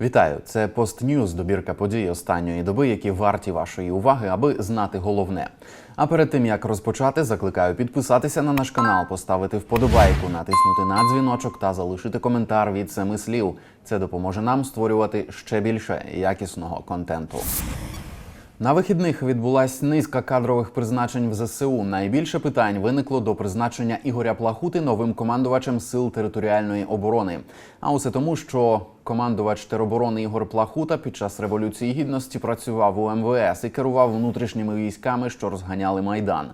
Вітаю, це Постньюз, добірка подій останньої доби, які варті вашої уваги, аби знати головне. А перед тим як розпочати, закликаю підписатися на наш канал, поставити вподобайку, натиснути на дзвіночок та залишити коментар від семи слів. Це допоможе нам створювати ще більше якісного контенту. На вихідних відбулась низка кадрових призначень в ЗСУ. Найбільше питань виникло до призначення Ігоря Плахути новим командувачем сил територіальної оборони. А усе тому, що командувач тероборони Ігор Плахута під час революції гідності працював у МВС і керував внутрішніми військами, що розганяли майдан.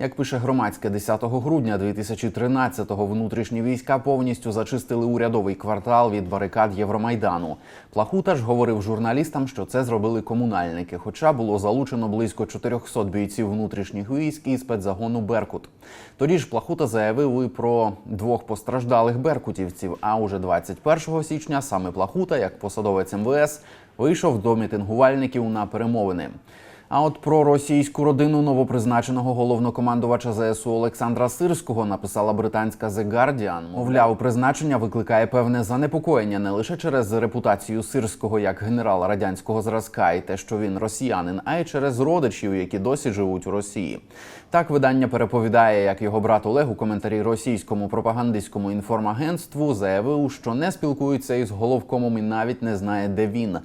Як пише громадське 10 грудня 2013-го внутрішні війська повністю зачистили урядовий квартал від барикад Євромайдану. Плахута ж говорив журналістам, що це зробили комунальники, хоча було залучено близько 400 бійців внутрішніх військ і спецзагону Беркут. Тоді ж Плахута заявив і про двох постраждалих беркутівців. А уже 21 січня саме Плахута, як посадовець МВС, вийшов до мітингувальників на перемовини. А от про російську родину новопризначеного головнокомандувача ЗСУ Олександра Сирського написала британська The Guardian. Мовляв, призначення викликає певне занепокоєння не лише через репутацію Сирського як генерала радянського зразка і те, що він росіянин, а й через родичів, які досі живуть у Росії. Так видання переповідає, як його брат Олег у коментарі російському пропагандистському інформагентству заявив, що не спілкується із головкомом і навіть не знає, де він.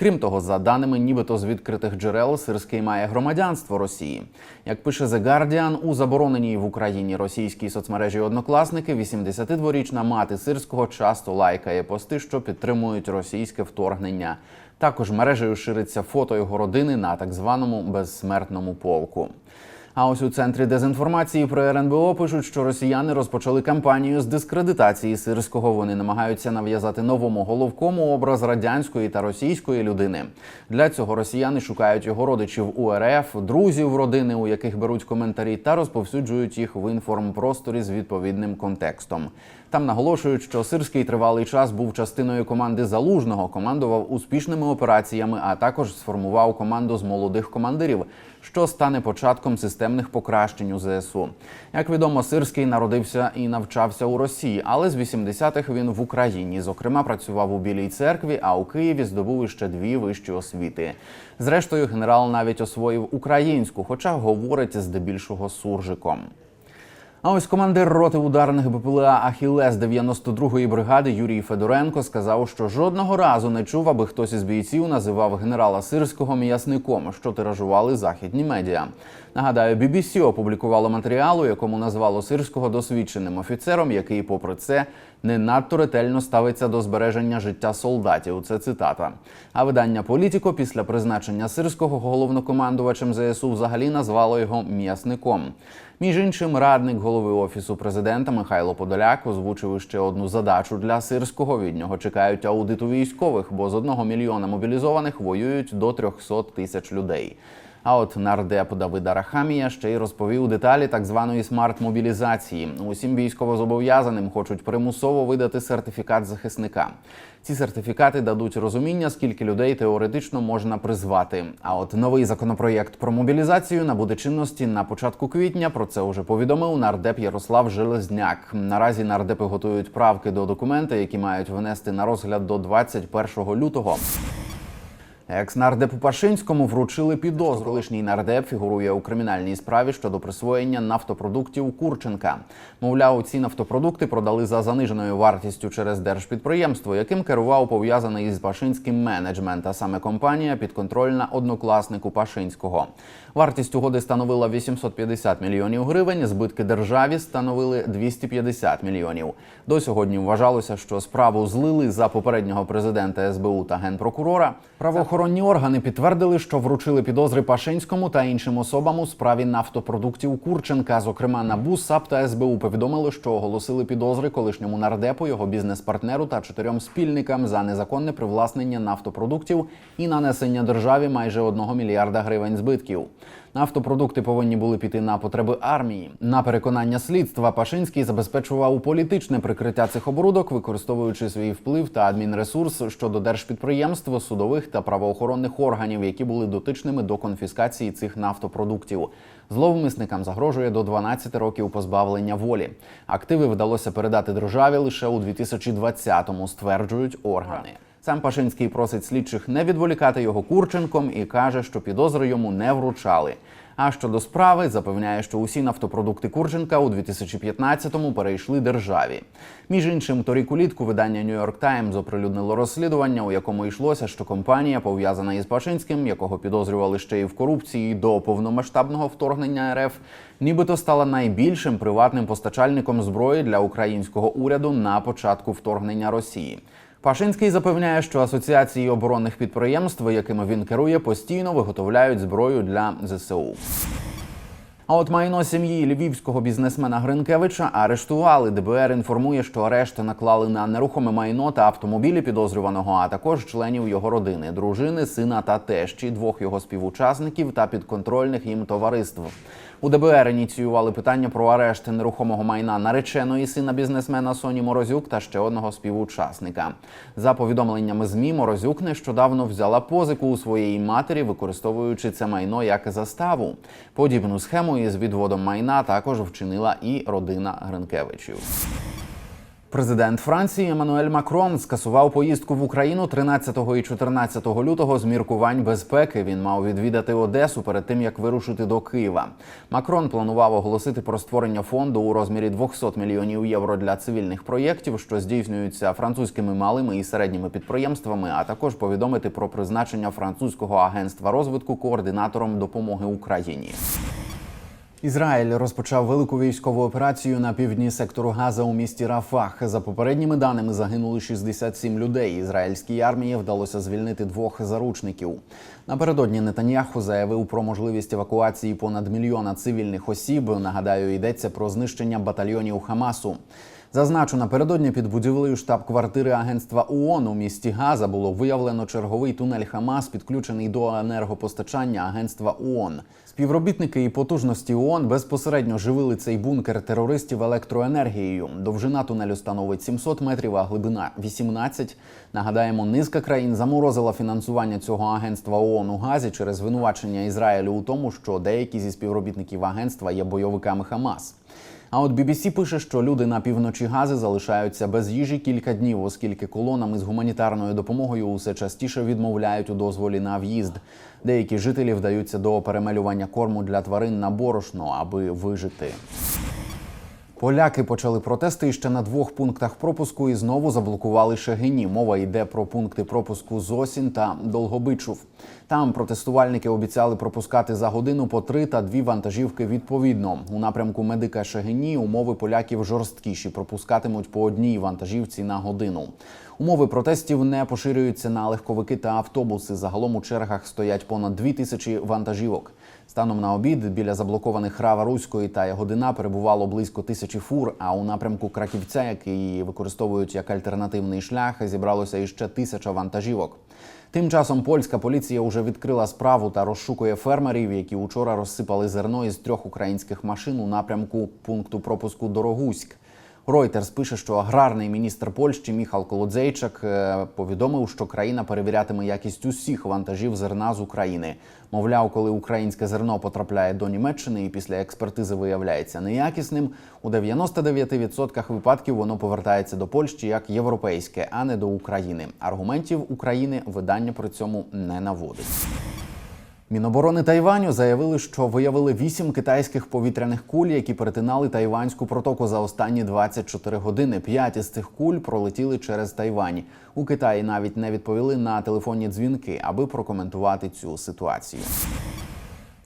Крім того, за даними нібито з відкритих джерел, Сирський має громадянство Росії. Як пише The Guardian, у забороненій в Україні російській соцмережі однокласники 82-річна мати Сирського часто лайкає пости, що підтримують російське вторгнення. Також мережею шириться фото його родини на так званому безсмертному полку. А ось у центрі дезінформації про РНБО пишуть, що росіяни розпочали кампанію з дискредитації сирського. Вони намагаються нав'язати новому головкому образ радянської та російської людини. Для цього росіяни шукають його родичів у РФ, друзів родини, у яких беруть коментарі, та розповсюджують їх в інформпросторі з відповідним контекстом. Там наголошують, що сирський тривалий час був частиною команди залужного, командував успішними операціями, а також сформував команду з молодих командирів, що стане початком системних покращень у ЗСУ. Як відомо, Сирський народився і навчався у Росії, але з 80-х він в Україні. Зокрема, працював у Білій церкві, а у Києві здобув іще дві вищі освіти. Зрештою, генерал навіть освоїв українську, хоча говорить здебільшого суржиком. А ось командир роти ударних БПЛА Ахілес 92-ї бригади Юрій Федоренко сказав, що жодного разу не чув, аби хтось із бійців називав генерала Сирського м'ясником, що тиражували західні медіа. Нагадаю, BBC опублікувало матеріал, у якому назвало Сирського досвідченим офіцером, який, попри це, не надто ретельно ставиться до збереження життя солдатів. Це цитата. А видання Політіко після призначення Сирського головнокомандувачем ЗСУ взагалі назвало його м'ясником. Між іншим, радник голови офісу президента Михайло Подоляк озвучив ще одну задачу для сирського. Від нього чекають аудиту військових, бо з одного мільйона мобілізованих воюють до 300 тисяч людей. А от нардеп Давида Рахамія ще й розповів деталі так званої смарт-мобілізації. Усім військовозобов'язаним хочуть примусово видати сертифікат захисника. Ці сертифікати дадуть розуміння, скільки людей теоретично можна призвати. А от новий законопроєкт про мобілізацію набуде чинності на початку квітня. Про це уже повідомив нардеп Ярослав Железняк. Наразі нардепи готують правки до документа, які мають внести на розгляд до 21 лютого. Екс-нардепу Пашинському вручили підозру. Колишній нардеп фігурує у кримінальній справі щодо присвоєння нафтопродуктів Курченка. Мовляв, ці нафтопродукти продали за заниженою вартістю через держпідприємство, яким керував пов'язаний із Пашинським менеджмент, а саме компанія підконтрольна однокласнику Пашинського. Вартість угоди становила 850 мільйонів гривень. Збитки державі становили 250 мільйонів. До сьогодні вважалося, що справу злили за попереднього президента СБУ та генпрокурора. Правоохоронні органи підтвердили, що вручили підозри Пашинському та іншим особам у справі нафтопродуктів Курченка. Зокрема, НАБУ, САП та СБУ повідомили, що оголосили підозри колишньому нардепу, його бізнес-партнеру та чотирьом спільникам за незаконне привласнення нафтопродуктів і нанесення державі майже 1 мільярда гривень збитків. Нафтопродукти повинні були піти на потреби армії. На переконання слідства Пашинський забезпечував політичне прикриття цих оборудок, використовуючи свій вплив та адмінресурс щодо держпідприємств, судових та правоохоронних органів, які були дотичними до конфіскації цих нафтопродуктів. Зловмисникам загрожує до 12 років позбавлення волі. Активи вдалося передати державі лише у 2020-му, стверджують органи. Сам Пашинський просить слідчих не відволікати його Курченком і каже, що підозри йому не вручали. А щодо справи, запевняє, що усі нафтопродукти Курченка у 2015-му перейшли державі. Між іншим, торік улітку видання New York Times оприлюднило розслідування, у якому йшлося, що компанія, пов'язана із Пашинським, якого підозрювали ще й в корупції до повномасштабного вторгнення РФ, нібито стала найбільшим приватним постачальником зброї для українського уряду на початку вторгнення Росії. Пашинський запевняє, що асоціації оборонних підприємств, якими він керує, постійно виготовляють зброю для ЗСУ. А от майно сім'ї львівського бізнесмена Гринкевича арештували. ДБР інформує, що арешти наклали на нерухоме майно та автомобілі підозрюваного, а також членів його родини, дружини, сина та тещі, двох його співучасників та підконтрольних їм товариств. У ДБР ініціювали питання про арешт нерухомого майна нареченої сина бізнесмена Соні Морозюк та ще одного співучасника. За повідомленнями змі, Морозюк нещодавно взяла позику у своєї матері, використовуючи це майно як заставу. Подібну схему із відводом майна також вчинила і родина Гринкевичів. Президент Франції Еммануель Макрон скасував поїздку в Україну 13 і 14 лютого з міркувань безпеки. Він мав відвідати Одесу перед тим, як вирушити до Києва. Макрон планував оголосити про створення фонду у розмірі 200 мільйонів євро для цивільних проєктів, що здійснюються французькими малими і середніми підприємствами, а також повідомити про призначення французького агентства розвитку координатором допомоги Україні. Ізраїль розпочав велику військову операцію на півдні сектору Газа у місті Рафах. За попередніми даними загинули 67 людей. Ізраїльській армії вдалося звільнити двох заручників. Напередодні Нетаньяху заявив про можливість евакуації понад мільйона цивільних осіб. Нагадаю, йдеться про знищення батальйонів Хамасу. Зазначу, напередодні під будівлею штаб-квартири агентства ООН у місті Газа було виявлено черговий тунель Хамас, підключений до енергопостачання агентства ООН. Співробітники і потужності ООН безпосередньо живили цей бункер терористів електроенергією. Довжина тунелю становить 700 метрів, а глибина 18. Нагадаємо, низка країн заморозила фінансування цього агентства ООН у Газі через звинувачення Ізраїлю у тому, що деякі зі співробітників агентства є бойовиками Хамас. А от BBC пише, що люди на півночі Гази залишаються без їжі кілька днів, оскільки колонами з гуманітарною допомогою усе частіше відмовляють у дозволі на в'їзд. Деякі жителі вдаються до перемелювання корму для тварин на борошно, аби вижити. Поляки почали протести ще на двох пунктах пропуску і знову заблокували Шегині. Мова йде про пункти пропуску Зосін та Долгобичув. Там протестувальники обіцяли пропускати за годину по три та дві вантажівки відповідно. У напрямку медика Шегині умови поляків жорсткіші. Пропускатимуть по одній вантажівці на годину. Умови протестів не поширюються на легковики та автобуси. Загалом у чергах стоять понад дві тисячі вантажівок. Станом на обід біля заблокованих Рава Руської та Ягодина перебувало близько тисячі фур. А у напрямку Краківця, який використовують як альтернативний шлях, зібралося іще тисяча вантажівок. Тим часом польська поліція вже відкрила справу та розшукує фермерів, які учора розсипали зерно із трьох українських машин у напрямку пункту пропуску Дорогуськ. Reuters пише, що аграрний міністр Польщі Міхал Колодзейчак е, повідомив, що країна перевірятиме якість усіх вантажів зерна з України. Мовляв, коли українське зерно потрапляє до Німеччини і після експертизи виявляється неякісним, у 99% випадків воно повертається до Польщі як європейське, а не до України. Аргументів України видання при цьому не наводить. Міноборони Тайваню заявили, що виявили вісім китайських повітряних куль, які перетинали тайванську протоку за останні 24 години. П'ять із цих куль пролетіли через Тайвань. У Китаї навіть не відповіли на телефонні дзвінки, аби прокоментувати цю ситуацію.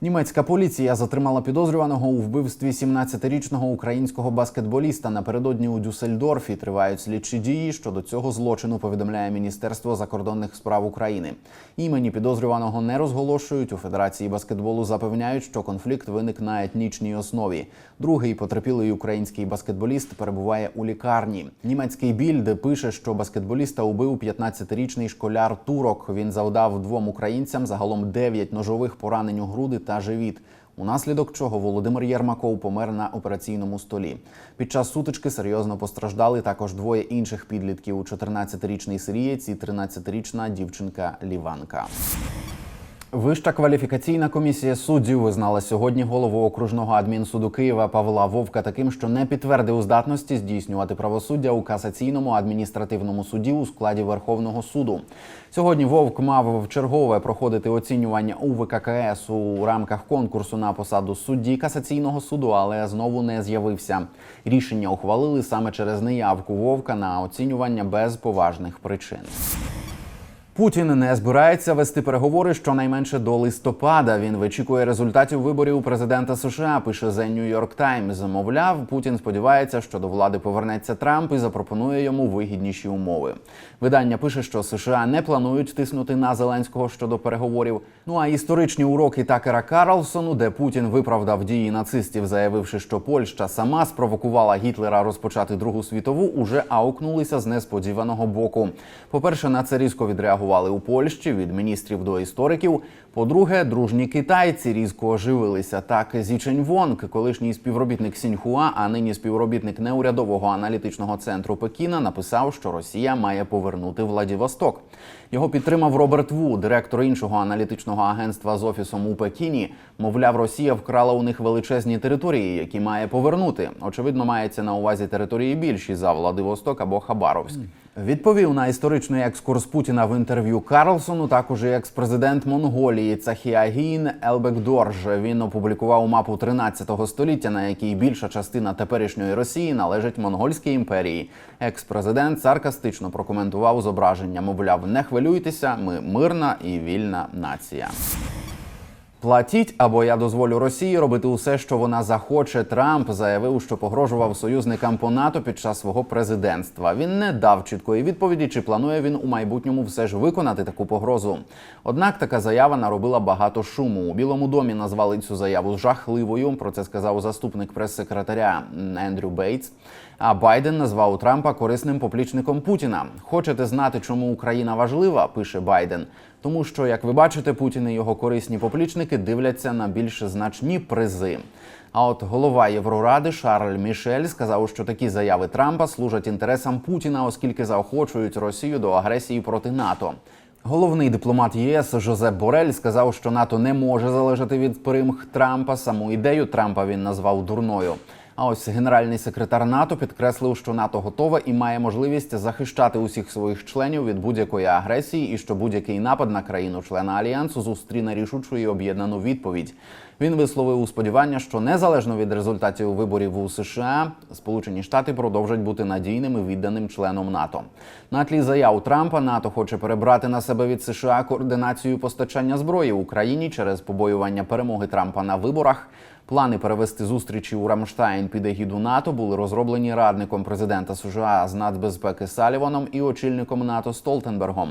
Німецька поліція затримала підозрюваного у вбивстві 17-річного українського баскетболіста. Напередодні у Дюссельдорфі тривають слідчі дії щодо цього злочину. Повідомляє Міністерство закордонних справ України. Імені підозрюваного не розголошують. У Федерації баскетболу запевняють, що конфлікт виник на етнічній основі. Другий потерпілий український баскетболіст перебуває у лікарні. Німецький більд пише, що баскетболіста убив 15-річний школяр турок. Він завдав двом українцям загалом 9 ножових поранень у груди та живіт. Унаслідок чого Володимир Єрмаков помер на операційному столі. Під час сутички серйозно постраждали також двоє інших підлітків: 14-річний сирієць і 13-річна дівчинка Ліванка. Вища кваліфікаційна комісія суддів визнала сьогодні голову окружного адмінсуду Києва Павла Вовка таким, що не підтвердив здатності здійснювати правосуддя у касаційному адміністративному суді у складі Верховного суду. Сьогодні Вовк мав вчергове проходити оцінювання у ВККС у рамках конкурсу на посаду судді касаційного суду, але знову не з'явився. Рішення ухвалили саме через неявку Вовка на оцінювання без поважних причин. Путін не збирається вести переговори щонайменше до листопада. Він вичікує результатів виборів президента США. Пише The New York Times. Мовляв, Путін сподівається, що до влади повернеться Трамп і запропонує йому вигідніші умови. Видання пише, що США не планують тиснути на Зеленського щодо переговорів. Ну а історичні уроки Такера Карлсону, де Путін виправдав дії нацистів, заявивши, що Польща сама спровокувала Гітлера розпочати Другу світову, уже аукнулися з несподіваного боку. По перше, на це різко відреагували у Польщі від міністрів до істориків. По-друге, дружні китайці різко оживилися. Так Зічень Вонг, колишній співробітник Сіньхуа, а нині співробітник неурядового аналітичного центру Пекіна, написав, що Росія має повернути Владивосток. Його підтримав Роберт Ву, директор іншого аналітичного агентства з офісом у Пекіні. Мовляв, Росія вкрала у них величезні території, які має повернути. Очевидно, мається на увазі території більші за Владивосток або Хабаровськ. Відповів на історичний екскурс Путіна в інтерв'ю Карлсону. Також і екс-президент Монголії Цахіагін Елбекдорж. Він опублікував мапу 13 століття, на якій більша частина теперішньої Росії належить монгольській імперії. Екс-президент саркастично прокоментував зображення. Мовляв, не хвилюйтеся, ми мирна і вільна нація. Платіть або я дозволю Росії робити усе, що вона захоче. Трамп заявив, що погрожував союзникам по НАТО під час свого президентства. Він не дав чіткої відповіді, чи планує він у майбутньому все ж виконати таку погрозу. Однак така заява наробила багато шуму. У Білому домі назвали цю заяву жахливою. Про це сказав заступник прес-секретаря Ендрю Бейтс. А Байден назвав Трампа корисним поплічником Путіна. Хочете знати, чому Україна важлива? пише Байден. Тому що, як ви бачите, Путін і його корисні поплічники дивляться на більш значні призи. А от голова Євроради Шарль Мішель сказав, що такі заяви Трампа служать інтересам Путіна, оскільки заохочують Росію до агресії проти НАТО. Головний дипломат ЄС Жозеп Борель сказав, що НАТО не може залежати від примх Трампа. Саму ідею Трампа він назвав дурною. А ось генеральний секретар НАТО підкреслив, що НАТО готове і має можливість захищати усіх своїх членів від будь-якої агресії, і що будь-який напад на країну-члена альянсу зустріне рішучу і об'єднану відповідь. Він висловив у сподівання, що незалежно від результатів виборів у США, Сполучені Штати продовжать бути надійним і відданим членом НАТО. На тлі заяв Трампа НАТО хоче перебрати на себе від США координацію постачання зброї Україні через побоювання перемоги Трампа на виборах. Плани перевести зустрічі у Рамштайн під егіду НАТО були розроблені радником президента США з нацбезпеки Саліваном і очільником НАТО Столтенбергом.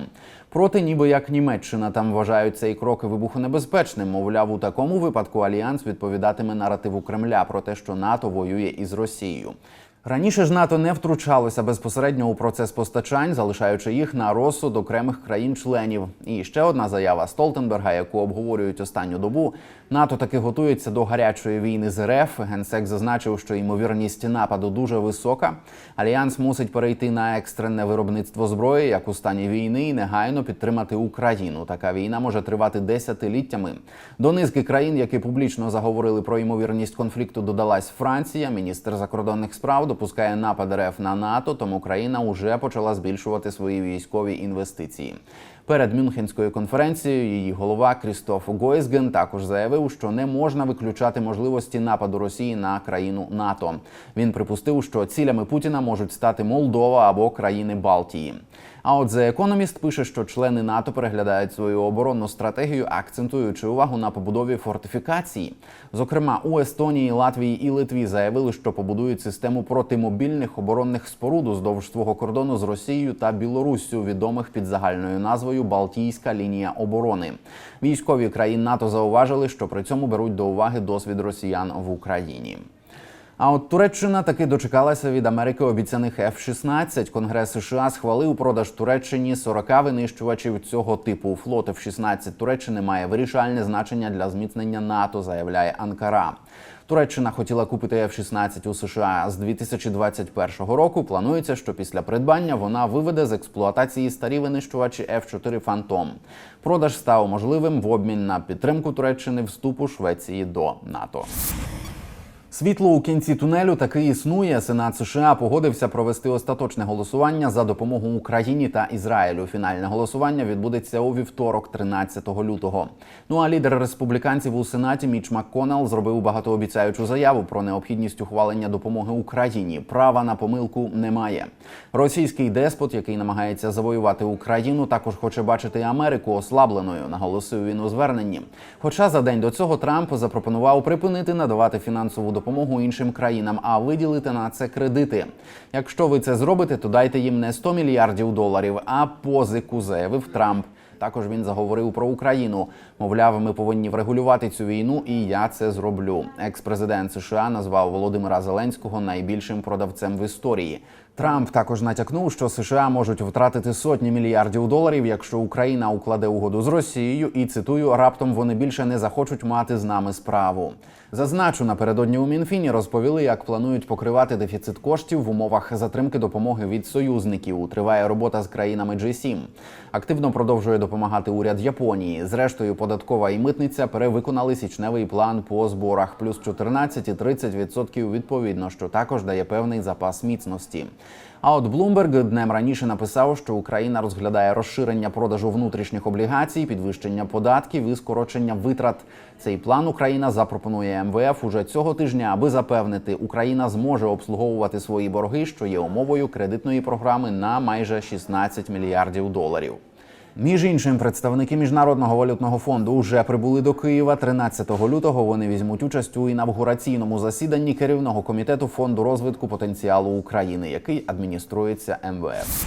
Проте, ніби як Німеччина там вважають цей крок вибухонебезпечним. Мовляв, у такому випадку альянс відповідатиме наративу Кремля про те, що НАТО воює із Росією. Раніше ж НАТО не втручалося безпосередньо у процес постачань, залишаючи їх на розсуд окремих країн-членів. І ще одна заява Столтенберга, яку обговорюють останню добу. НАТО таки готується до гарячої війни з РФ. Генсек зазначив, що ймовірність нападу дуже висока. Альянс мусить перейти на екстрене виробництво зброї, як у стані війни, і негайно підтримати Україну. Така війна може тривати десятиліттями. До низки країн, які публічно заговорили про ймовірність конфлікту, додалась Франція. Міністр закордонних справ допускає напад РФ на НАТО, тому країна вже почала збільшувати свої військові інвестиції. Перед Мюнхенською конференцією її голова Крістоф Гойсген також заявив, що не можна виключати можливості нападу Росії на країну НАТО. Він припустив, що цілями Путіна можуть стати Молдова або країни Балтії. А от The Economist пише, що члени НАТО переглядають свою оборонну стратегію, акцентуючи увагу на побудові фортифікації. Зокрема, у Естонії, Латвії і Литві заявили, що побудують систему протимобільних оборонних споруд уздовж свого кордону з Росією та Білоруссю, відомих під загальною назвою Балтійська лінія оборони. Військові країн НАТО зауважили, що при цьому беруть до уваги досвід росіян в Україні. А от Туреччина таки дочекалася від Америки обіцяних F-16. Конгрес США схвалив продаж Туреччині 40 винищувачів цього типу. Флот F-16 Туреччини має вирішальне значення для зміцнення НАТО, заявляє Анкара. Туреччина хотіла купити F-16 у США з 2021 року. Планується, що після придбання вона виведе з експлуатації старі винищувачі F-4 Phantom. Продаж став можливим в обмін на підтримку Туреччини вступу Швеції до НАТО. Світло у кінці тунелю таки існує. Сенат США погодився провести остаточне голосування за допомогу Україні та Ізраїлю. Фінальне голосування відбудеться у вівторок, 13 лютого. Ну а лідер республіканців у сенаті Міч МакКоннелл зробив багатообіцяючу заяву про необхідність ухвалення допомоги Україні. Права на помилку немає. Російський деспот, який намагається завоювати Україну, також хоче бачити Америку ослабленою. Наголосив він у зверненні. Хоча за день до цього Трамп запропонував припинити надавати фінансову допомогу іншим країнам, а виділити на це кредити. Якщо ви це зробите, то дайте їм не 100 мільярдів доларів, а позику, заявив Трамп. Також він заговорив про Україну. Мовляв, ми повинні врегулювати цю війну, і я це зроблю. Екс-президент США назвав Володимира Зеленського найбільшим продавцем в історії. Трамп також натякнув, що США можуть втратити сотні мільярдів доларів, якщо Україна укладе угоду з Росією, і цитую, раптом вони більше не захочуть мати з нами справу. Зазначу, напередодні у Мінфіні розповіли, як планують покривати дефіцит коштів в умовах затримки допомоги від союзників. Триває робота з країнами G7. Активно продовжує допомагати уряд Японії. Зрештою, податкова і митниця перевиконали січневий план по зборах плюс 14 і 30% відповідно, що також дає певний запас міцності. А от Bloomberg днем раніше написав, що Україна розглядає розширення продажу внутрішніх облігацій, підвищення податків і скорочення витрат. Цей план Україна запропонує МВФ уже цього тижня, аби запевнити, Україна зможе обслуговувати свої борги, що є умовою кредитної програми на майже 16 мільярдів доларів. Між іншим, представники міжнародного валютного фонду вже прибули до Києва. 13 лютого вони візьмуть участь у інавгураційному засіданні керівного комітету фонду розвитку потенціалу України, який адмініструється МВФ.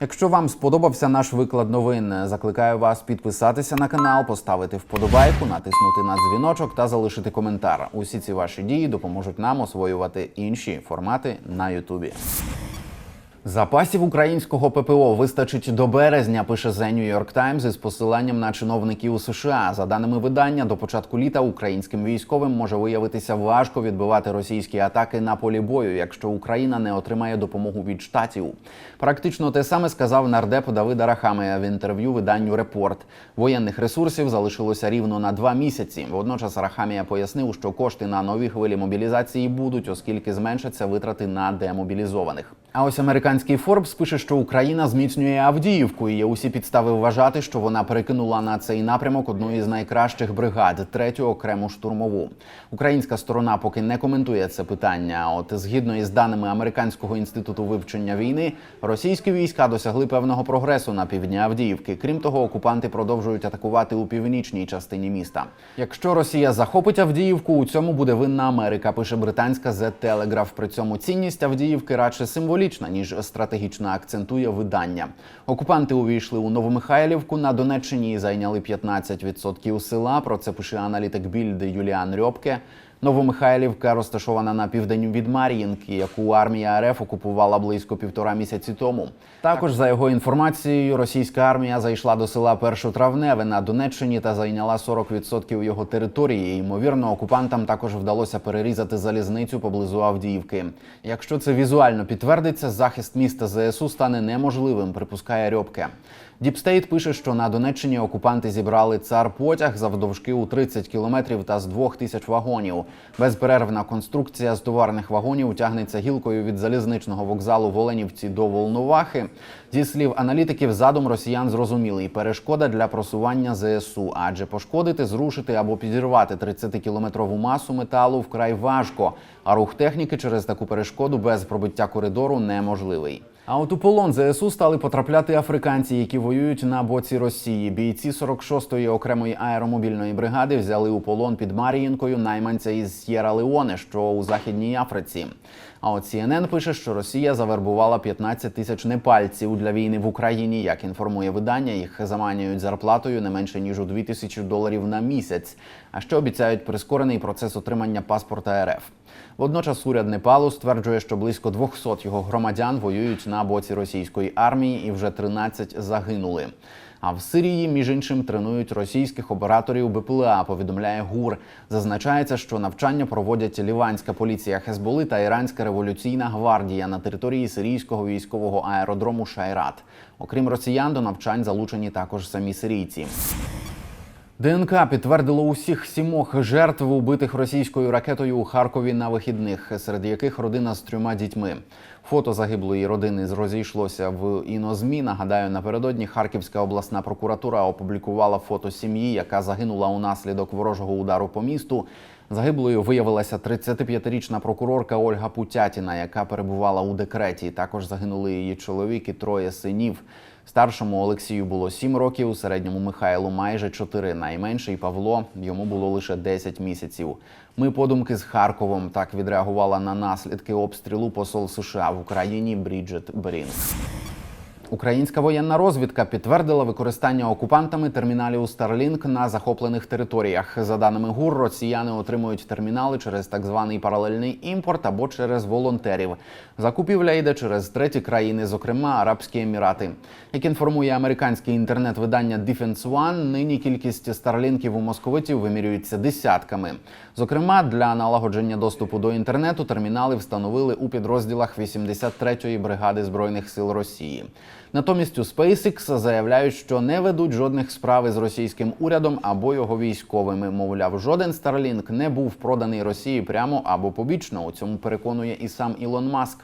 Якщо вам сподобався наш виклад новин, закликаю вас підписатися на канал, поставити вподобайку, натиснути на дзвіночок та залишити коментар. Усі ці ваші дії допоможуть нам освоювати інші формати на Ютубі. Запасів українського ППО вистачить до березня. Пише The New York Times із посиланням на чиновників у США. За даними видання, до початку літа українським військовим може виявитися важко відбивати російські атаки на полі бою, якщо Україна не отримає допомогу від штатів. Практично те саме сказав нардеп Давид Арахамія в інтерв'ю виданню Репорт. Воєнних ресурсів залишилося рівно на два місяці. Водночас Арахамія пояснив, що кошти на нові хвилі мобілізації будуть, оскільки зменшаться витрати на демобілізованих. А ось американський Форбс пише, що Україна зміцнює Авдіївку. і Є усі підстави вважати, що вона перекинула на цей напрямок одну із найкращих бригад, третю окрему штурмову. Українська сторона поки не коментує це питання. От згідно із даними американського інституту вивчення війни, російські війська досягли певного прогресу на півдні Авдіївки. Крім того, окупанти продовжують атакувати у північній частині міста. Якщо Росія захопить Авдіївку, у цьому буде винна Америка. Пише британська The Telegraph. При цьому цінність Авдіївки радше символічна ніж стратегічна, акцентує видання. Окупанти увійшли у Новомихайлівку на Донеччині і зайняли 15% села. Про це пише аналітик Більди Юліан Рьопке. Новомихайлівка розташована на південь від Мар'їнки, яку армія РФ окупувала близько півтора місяці тому. Також за його інформацією, російська армія зайшла до села Першотравневе на Донеччині та зайняла 40% його території. Ймовірно, окупантам також вдалося перерізати залізницю поблизу Авдіївки. Якщо це візуально підтвердиться, захист міста ЗСУ стане неможливим, припускає Рьопке. Діпстейт пише, що на Донеччині окупанти зібрали цар потяг завдовжки у 30 кілометрів та з двох тисяч вагонів. Безперервна конструкція з товарних вагонів тягнеться гілкою від залізничного вокзалу в Оленівці до Волновахи. Зі слів аналітиків, задум росіян зрозумілий перешкода для просування ЗСУ, адже пошкодити, зрушити або підірвати 30-кілометрову масу металу вкрай важко. А рух техніки через таку перешкоду без пробиття коридору неможливий. А от у полон ЗСУ стали потрапляти африканці, які воюють на боці Росії. Бійці 46-ї окремої аеромобільної бригади взяли у полон під Маріїнкою найманця із С'єра Леоне, що у західній Африці. А от CNN пише, що Росія завербувала 15 тисяч непальців для війни в Україні. Як інформує видання, їх заманюють зарплатою не менше ніж у 2 тисячі доларів на місяць. А ще обіцяють прискорений процес отримання паспорта РФ. Водночас уряд Непалу стверджує, що близько 200 його громадян воюють на боці російської армії і вже 13 загинули. А в Сирії, між іншим, тренують російських операторів БПЛА. Повідомляє ГУР. Зазначається, що навчання проводять ліванська поліція Хезболи та Іранська революційна гвардія на території сирійського військового аеродрому Шайрат. Окрім росіян, до навчань залучені також самі сирійці. ДНК підтвердило усіх сімох жертв убитих російською ракетою у Харкові на вихідних, серед яких родина з трьома дітьми. Фото загиблої родини розійшлося в інозмі. Нагадаю, напередодні Харківська обласна прокуратура опублікувала фото сім'ї, яка загинула унаслідок ворожого удару по місту. Загиблою виявилася 35-річна прокурорка Ольга Путятіна, яка перебувала у декреті. Також загинули її чоловік і троє синів. Старшому Олексію було 7 років, середньому Михайлу майже 4, найменший Павло йому було лише 10 місяців. Ми подумки з Харковом так відреагувала на наслідки обстрілу посол США в Україні Бріджет Брінг. Українська воєнна розвідка підтвердила використання окупантами терміналів Starlink на захоплених територіях. За даними ГУР, росіяни отримують термінали через так званий паралельний імпорт або через волонтерів. Закупівля йде через треті країни, зокрема Арабські Емірати. Як інформує американське інтернет-видання Defense One, нині кількість старлінків у московитів вимірюється десятками. Зокрема, для налагодження доступу до інтернету термінали встановили у підрозділах 83-ї бригади збройних сил Росії. Натомість у SpaceX заявляють, що не ведуть жодних справ із російським урядом або його військовими. Мовляв, жоден Starlink не був проданий Росії прямо або побічно. У цьому переконує і сам Ілон Маск.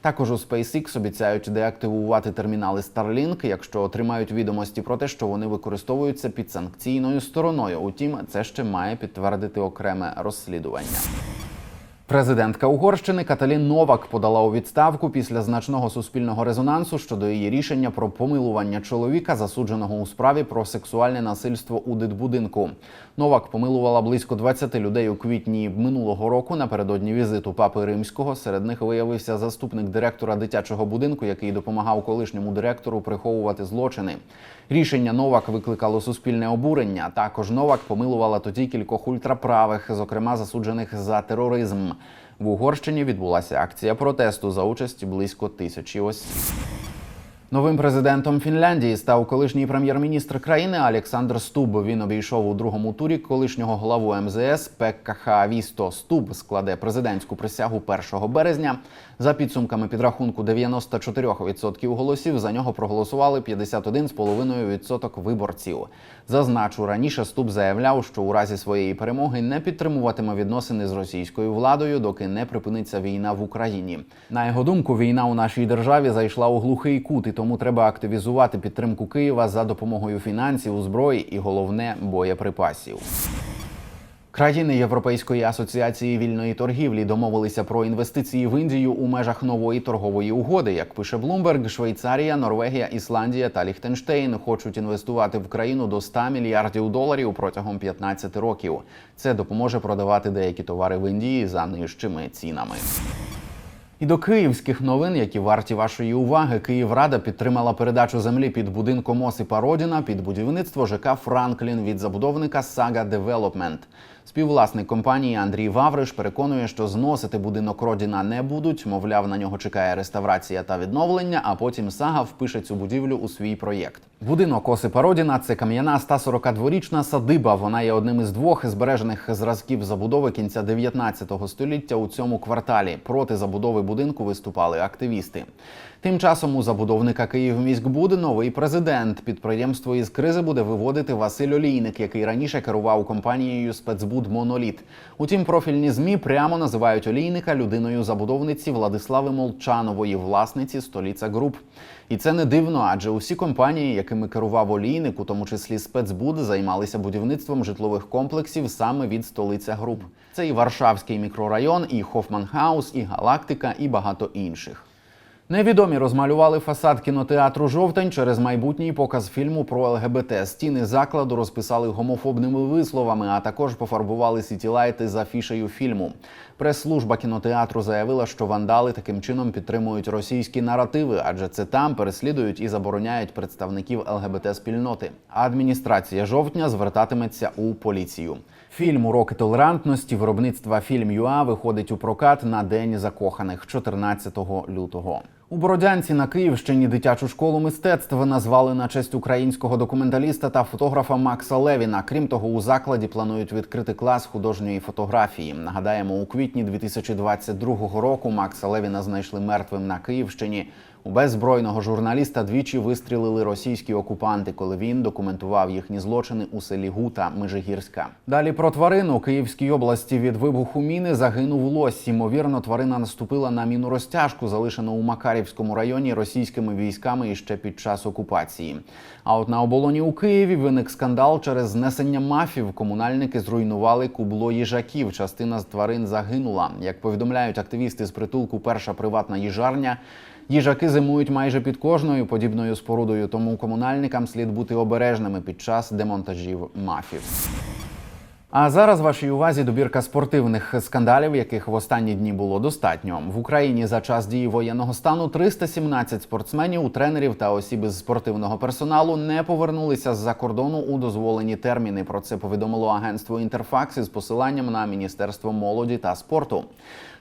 Також у SpaceX обіцяють деактивувати термінали Starlink, якщо отримають відомості про те, що вони використовуються під санкційною стороною. Утім, це ще має підтвердити окреме розслідування. Президентка Угорщини Каталін Новак подала у відставку після значного суспільного резонансу щодо її рішення про помилування чоловіка, засудженого у справі про сексуальне насильство у дитбудинку. Новак помилувала близько 20 людей у квітні минулого року напередодні візиту папи римського. Серед них виявився заступник директора дитячого будинку, який допомагав колишньому директору приховувати злочини. Рішення Новак викликало суспільне обурення. Також Новак помилувала тоді кількох ультраправих, зокрема засуджених за тероризм. В Угорщині відбулася акція протесту за участі близько тисячі осіб. Новим президентом Фінляндії став колишній прем'єр-міністр країни Олександр Стуб. Він обійшов у другому турі колишнього главу МЗС Пекка Хаавісто. Стуб складе президентську присягу 1 березня. За підсумками підрахунку 94% голосів за нього проголосували 51,5% виборців. Зазначу раніше Стуб заявляв, що у разі своєї перемоги не підтримуватиме відносини з російською владою, доки не припиниться війна в Україні. На його думку, війна у нашій державі зайшла у глухий кут, і тому треба активізувати підтримку Києва за допомогою фінансів, зброї і головне боєприпасів. Країни Європейської асоціації вільної торгівлі домовилися про інвестиції в Індію у межах нової торгової угоди. Як пише Bloomberg, Швейцарія, Норвегія, Ісландія та Ліхтенштейн хочуть інвестувати в країну до 100 мільярдів доларів протягом 15 років. Це допоможе продавати деякі товари в Індії за нижчими цінами. І до київських новин, які варті вашої уваги, Київрада підтримала передачу землі під будинком Осипа Родіна під будівництво ЖК Франклін від забудовника Сага Девелопмент. Співвласник компанії Андрій Вавриш переконує, що зносити будинок Родіна не будуть. Мовляв, на нього чекає реставрація та відновлення. А потім сага впише цю будівлю у свій проєкт. Будинок Осипа Родіна це кам'яна 142-річна садиба. Вона є одним із двох збережених зразків забудови кінця 19 століття у цьому кварталі. Проти забудови будинку виступали активісти. Тим часом у забудовника Київміськбуд новий президент. Підприємство із кризи буде виводити Василь Олійник, який раніше керував компанією спецбуд Моноліт. Утім, профільні змі прямо називають Олійника людиною забудовниці Владислави Молчанової, власниці століця груп. І це не дивно, адже усі компанії, якими керував Олійник, у тому числі спецбуд, займалися будівництвом житлових комплексів саме від столиця груп. Це і Варшавський мікрорайон, і Хофманхаус, і Галактика, і багато інших. Невідомі розмалювали фасад кінотеатру Жовтень через майбутній показ фільму про ЛГБТ. Стіни закладу розписали гомофобними висловами, а також пофарбували сітілайти за фішею фільму. Прес-служба кінотеатру заявила, що вандали таким чином підтримують російські наративи, адже це там переслідують і забороняють представників ЛГБТ спільноти. Адміністрація жовтня звертатиметься у поліцію. Фільм Уроки толерантності виробництва фільм ЮА виходить у прокат на День закоханих 14 лютого. У Бородянці на Київщині дитячу школу мистецтв назвали на честь українського документаліста та фотографа Макса Левіна. Крім того, у закладі планують відкрити клас художньої фотографії. Нагадаємо, у квітні 2022 року Макса Левіна знайшли мертвим на Київщині. У беззбройного журналіста двічі вистрілили російські окупанти, коли він документував їхні злочини у селі Гута Межигірська. Далі про тварину у Київській області від вибуху міни загинув лось. Ймовірно, тварина наступила на міну розтяжку, залишену у Макарівському районі російськими військами іще під час окупації. А от на оболоні у Києві виник скандал через знесення мафів. Комунальники зруйнували кубло їжаків. Частина з тварин загинула. Як повідомляють активісти з притулку Перша приватна їжарня. Їжаки зимують майже під кожною подібною спорудою, тому комунальникам слід бути обережними під час демонтажів мафів. А зараз вашій увазі добірка спортивних скандалів, яких в останні дні було достатньо. В Україні за час дії воєнного стану 317 спортсменів, тренерів та осіб із спортивного персоналу не повернулися з-за кордону у дозволені терміни. Про це повідомило агентство Інтерфакс із посиланням на Міністерство молоді та спорту.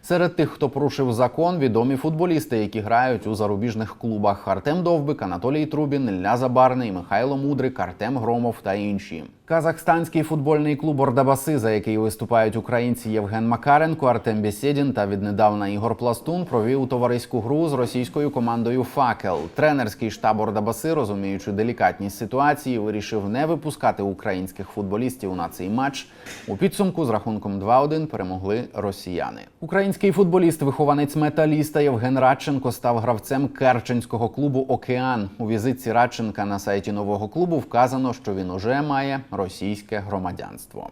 Серед тих, хто порушив закон, відомі футболісти, які грають у зарубіжних клубах: Артем Довбик, Анатолій Трубін, Ілля Забарний, Михайло Мудрик, Артем Громов та інші. Казахстанський футбольний клуб Ордабаси, за який виступають українці Євген Макаренко, Артем Бєсєдін та віднедавна Ігор Пластун, провів товариську гру з російською командою Факел. Тренерський штаб Ордабаси, розуміючи делікатність ситуації, вирішив не випускати українських футболістів на цей матч. У підсумку з рахунком 2-1 перемогли росіяни. Український футболіст, вихованець металіста Євген Радченко став гравцем Керченського клубу Океан. У візитці Радченка на сайті нового клубу вказано, що він уже має російське громадянство.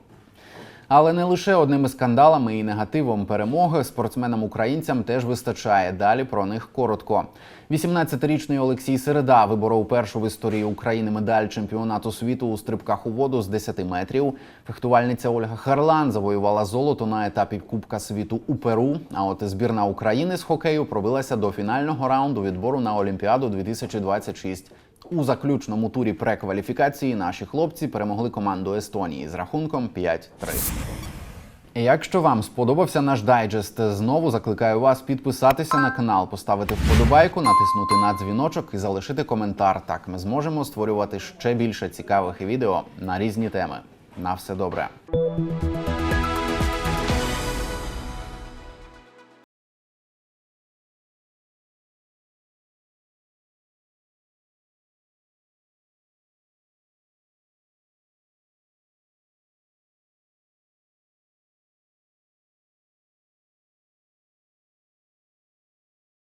Але не лише одними скандалами і негативом перемоги спортсменам українцям теж вистачає. Далі про них коротко. 18-річний Олексій Середа виборов першу в історії України медаль чемпіонату світу у стрибках у воду з 10 метрів. Фехтувальниця Ольга Харлан завоювала золото на етапі Кубка світу у Перу. А от збірна України з хокею пробилася до фінального раунду відбору на Олімпіаду 2026. У заключному турі прекваліфікації наші хлопці перемогли команду Естонії з рахунком 5-3. Якщо вам сподобався наш дайджест, знову закликаю вас підписатися на канал, поставити вподобайку, натиснути на дзвіночок і залишити коментар. Так ми зможемо створювати ще більше цікавих відео на різні теми. На все добре.